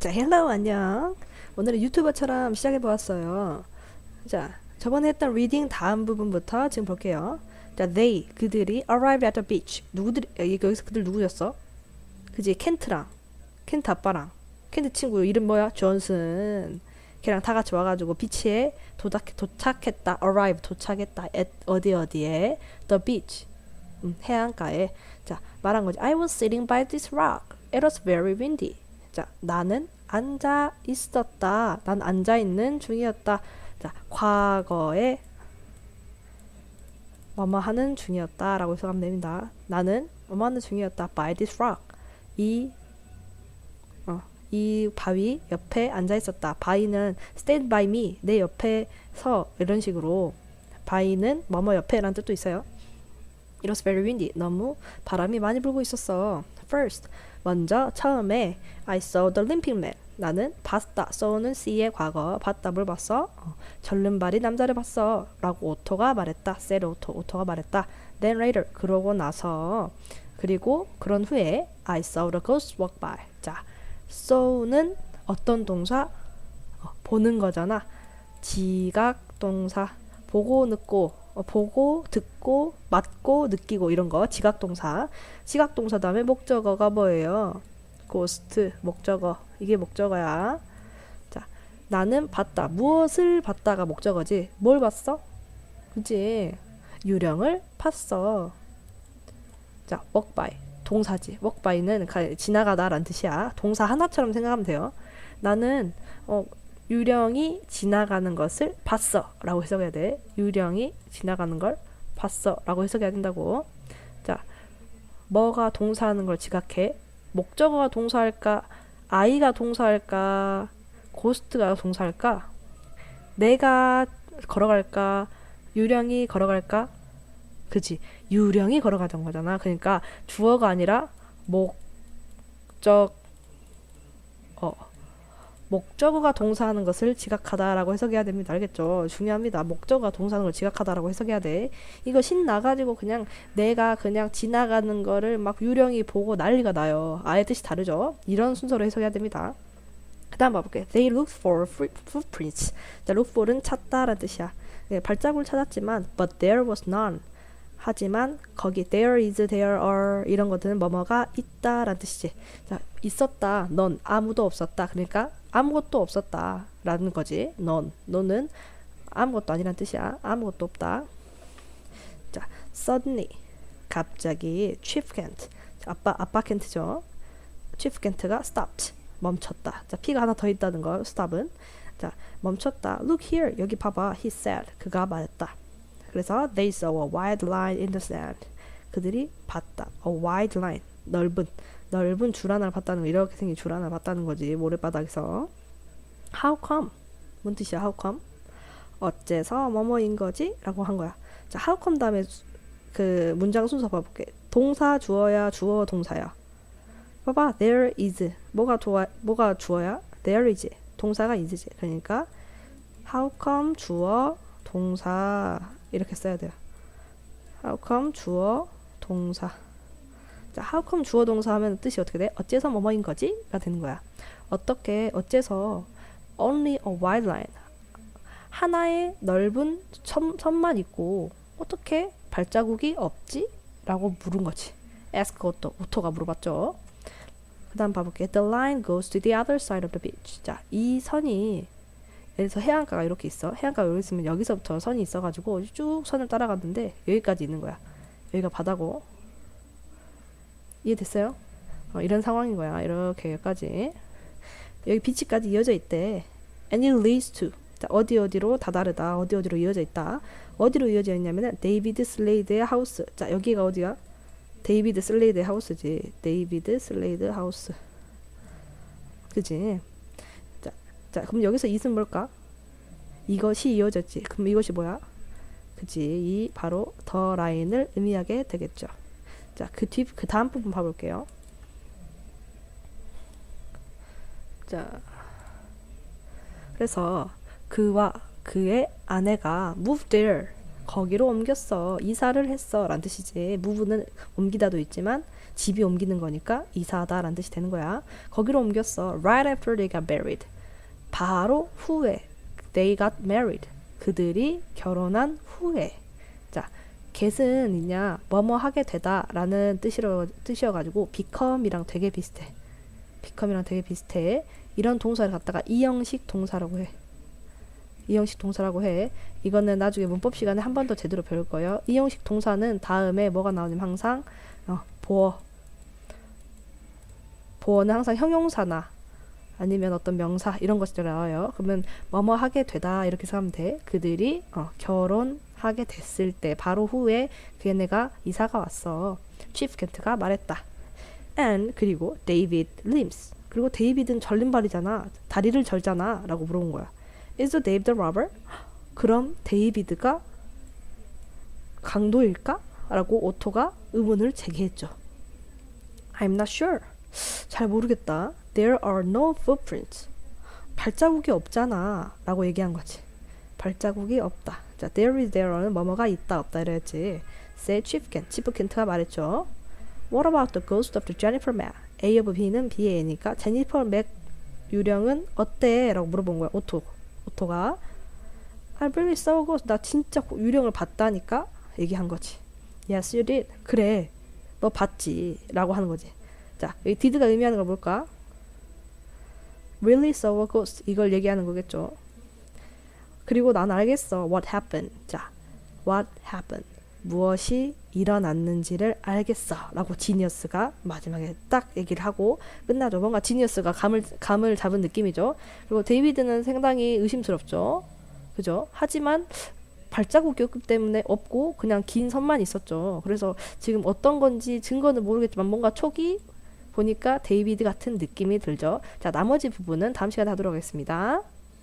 자, 헬로 안녕. 오늘은 유튜버처럼 시작해 보았어요. 자, 저번에 했던 리딩 다음 부분부터 지금 볼게요. 자, they 그들이 arrived at the beach. 이거 여기서 그들 누구였어? 그지 켄트랑 켄트 아빠랑 켄트 친구 이름 뭐야? 존슨. 걔랑 다 같이 와가지고 비치에 도착 도착했다. arrive 도착했다. at 어디 어디에 the beach. 음, 해안가에 자 말한 거지. I was sitting by this rock. It was very windy. 자 나는 앉아 있었다. 난 앉아 있는 중이었다. 자 과거에 뭐뭐 하는 중이었다라고 해석하면 됩니다. 나는 뭐뭐 하는 중이었다. by this rock. 이 어, 이 바위 옆에 앉아 있었다. 바위는 stand by me. 내 옆에 서 이런 식으로 바위는 뭐뭐 옆에라는 뜻도 있어요. It was very windy. 너무 바람이 많이 불고 있었어. First, 먼저 처음에 I saw the limping man. 나는 봤다. saw는 see의 과거. 봤다. 뭘 봤어? 어, 절름발이 남자를 봤어. 라고 오토가 말했다. said 오토. 오토가 말했다. Then later. 그러고 나서 그리고 그런 후에 I saw the ghost walk by. 자, saw는 어떤 동사? 어, 보는 거잖아. 지각 동사. 보고 느고 어, 보고 듣고 맞고 느끼고 이런 거 지각 동사 지각 동사 다음에 목적어가 뭐예요? ghost 목적어 이게 목적어야. 자 나는 봤다 무엇을 봤다가 목적어지 뭘 봤어? 그지 유령을 팠어. 자 walk by 동사지 walk by는 가- 지나가다라는 뜻이야. 동사 하나처럼 생각하면 돼요. 나는 어 유령이 지나가는 것을 봤어 라고 해석해야 돼. 유령이 지나가는 걸 봤어 라고 해석해야 된다고. 자 뭐가 동사하는 걸 지각해? 목적어가 동사할까? 아이가 동사할까? 고스트가 동사할까? 내가 걸어갈까? 유령이 걸어갈까? 그지? 유령이 걸어가던 거잖아. 그러니까 주어가 아니라 목적 어 목적어가 동사하는 것을 지각하다라고 해석해야 됩니다. 알겠죠? 중요합니다. 목적어가 동사하는 걸 지각하다라고 해석해야 돼. 이거 신 나가지고 그냥 내가 그냥 지나가는 거를 막 유령이 보고 난리가 나요. 아예 뜻이 다르죠? 이런 순서로 해석해야 됩니다. 그 다음 봐볼게. They looked for footprints. 자, look for은 찾다라는 뜻이야. 네, 발자국을 찾았지만 but there was none. 하지만 거기 there is, there are 이런 것들은 뭐뭐가 있다라는 뜻이지. 자, 있었다. 넌 아무도 없었다. 그러니까 아무것도 없었다라는 거지. 넌 너는 아무것도 아니란 뜻이야. 아무것도 없다. 자, suddenly 갑자기 chief Kent 자, 아빠 아빠 켄트죠. chief Kent가 stopped 멈췄다. 자, 피가 하나 더 있다는 거. stop은 자, 멈췄다. look here 여기 봐봐. he said 그가 말했다. 그래서 they saw a wide line in the sand. 그들이 봤다. a wide line. 넓은. 넓은 줄 하나를 봤다는 거. 이렇게 생긴 줄 하나 봤다는 거지 모래바닥에서. How come? 뭔 뜻이야 how come? 어째서 뭐뭐인 거지? 라고 한 거야. 자 how come 다음에 수- 그 문장 순서 봐볼게. 동사 주어야 주어 동사야. 봐봐. There is. 뭐가 도와 뭐가 주어야? There is. 동사가 is지. 그러니까 how come 주어 동사 이렇게 써야 돼요 how come 주어 동사 자, how come 주어 동사 하면 뜻이 어떻게 돼? 어째서 뭐뭐인 거지?가 되는 거야. 어떻게 어째서 only a wide line 하나의 넓은 선, 선만 있고 어떻게 발자국이 없지? 라고 물은 거지. ask 오토, 오토가 물어봤죠. 그 다음 봐볼게. The line goes to the other side of the beach. 자, 이 선이 들어서 해안가가 이렇게 있어. 해안가가 여기 있으면 여기서부터 선이 있어가지고 쭉 선을 따라갔는데 여기까지 있는 거야. 여기가 바다고 이해됐어요? 어, 이런 상황인 거야. 이렇게 여기까지. 여기 비치까지 이어져 있대. And it leads to. 자, 어디 어디로 다 다르다. 어디 어디로 이어져 있다. 어디로 이어져 있냐면은 데이비드 슬레이드의 하우스. 자, 여기가 어디야? 데이비드 슬레이드의 하우스지. 데이비드 슬레이드 하우스. 그지? 자, 자, 그럼 여기서 이은 뭘까? 이것이 이어졌지. 그럼 이것이 뭐야? 그지? 이 바로 더 라인을 의미하게 되겠죠. 자, 그 뒤, 그 다음 부분 봐볼게요. 자, 그래서 그와 그의 아내가 move there 거기로 옮겼어. 이사를 했어. 라는 뜻이지. 무브는 옮기다도 있지만 집이 옮기는 거니까 이사하다 라는 뜻이 되는 거야. 거기로 옮겼어. Right after they got married. 바로 후에. They got married. 그들이 결혼한 후에. 자, get은 있냐? 뭐뭐 하게 되다 라는 뜻이라, 뜻이어가지고 become이랑 되게 비슷해. become이랑 되게 비슷해. 이런 동사를 갖다가 이형식 동사라고 해. 이형식 동사라고 해. 이거는 나중에 문법 시간에 한 번 더 제대로 배울 거예요. 이형식 동사는 다음에 뭐가 나오냐면 항상 어, 보어. 보어는 항상 형용사나 아니면 어떤 명사 이런 것들이 나와요. 그러면 뭐뭐 하게 되다 이렇게 생각하면 돼. 그들이 어, 결혼하게 됐을 때 바로 후에 걔네가 이사가 왔어. 치프 켄트가 말했다. and 그리고 데이비드 림스 그리고 데이비드는 절름발이잖아. 다리를 절잖아. 라고 물어본 거야. Is Dave the robber? 그럼 데이비드가 강도일까? 라고 오토가 의문을 제기했죠. I'm not sure. 잘 모르겠다. There are no footprints. 발자국이 없잖아. 라고 얘기한 거지. 발자국이 없다. 자, there is there는 뭐뭐가 있다 없다 이랬지. Say Chief Kent. 치프 켄트가 말했죠. What about the ghost of the Jennifer Mac? A of B는 B의 A니까 제니퍼 맥 유령은 어때? 라고 물어본 거야. 오토. 오토가 I really saw ghost. 나 진짜 고- 유령을 봤다니까? 얘기한 거지. Yes, you did. 그래. 너 봤지. 라고 하는 거지. 자, 여기 did가 의미하는 걸 볼까? Saw a ghost. 이걸 얘기하는 거겠죠. 그리고 난 알겠어. What happened. 자, what happened. 무엇이 일어났는지를 알겠어. 라고 지니어스가 마지막에 딱 얘기를 하고 끝나죠. 뭔가 지니어스가 감을, 감을 잡은 느낌이죠. 그리고 데이비드는 상당히 의심스럽죠. 그죠? 하지만 발자국이 없기 때문에 없고 그냥 긴 선만 있었죠. 그래서 지금 어떤 건지 증거는 모르겠지만 뭔가 촉이 보니까 데이비드 같은 느낌이 들죠. 자, 나머지 부분은 다음 시간에 하도록 하겠습니다.